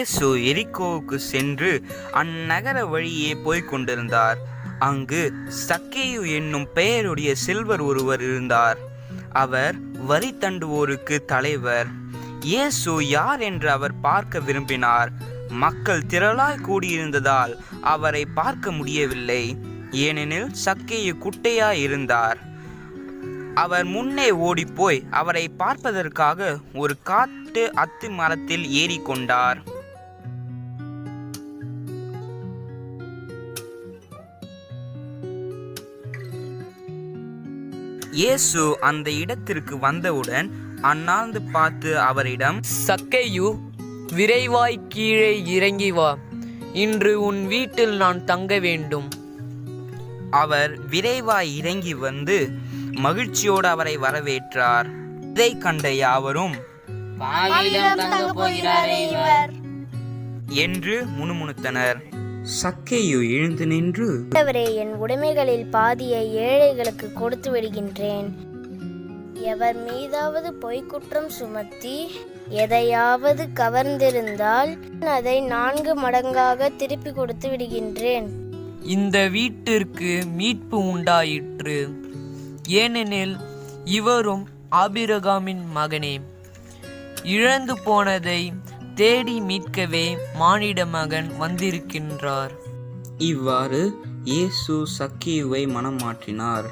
இயேசு எரிகோவுக்கு சென்று அந்நகர வழியே போய்க் கொண்டிருந்தார். அங்கு சக்கேயு என்னும் பெயருடைய சில்வர் ஒருவர் இருந்தார். அவர் வரி தண்டுவோருக்கு தலைவர். இயேசு யார் என்று அவர் பார்க்க விரும்பினார். மக்கள் திரளாய் கூடியிருந்ததால் அவரை பார்க்க முடியவில்லை. ஏனெனில் சக்கேயு குட்டையாய் இருந்தார். அவர் முன்னே ஓடிப்போய் அவரை பார்ப்பதற்காக ஒரு காட்டு அத்து மரத்தில் ஏறிக்கொண்டார். இயேசு அந்த இடத்திற்கு வந்தவுடன் அண்ணாந்து பார்த்து அவரிடம் சக்கையு விரைவாய் கீழே இறங்கி வா. இன்று உன் வீட்டில் நான் தங்க வேண்டும். அவர் விரைவாய் இறங்கி வந்து மகிழ்ச்சியோடு அவரை வரவேற்றார். இதை கண்ட யாவரும் என்று முணுமுணுத்தனர். சக்கேயு எழுந்து நின்று ஆண்டவரே என் உடைமைகளில் பாதியை ஏழைகளுக்கு கொடுத்து விடுகின்றேன். எவர் மீதாவது பொய்க்குற்றம் சுமத்தி எதையாவது கவர்ந்திருந்தால் அதை நான்கு மடங்காக திருப்பி கொடுத்து விடுகின்றேன். இந்த வீட்டிற்கு மீட்பு உண்டாயிற்று. ஏனெனில் இவரும் ஆபிரகாமின் மகனே. இழந்து போனதை தேடி மீட்கவே மானிட மகன் வந்திருக்கின்றார். இவ்வாறு இயேசு சக்கியுவை மனம் மாற்றினார்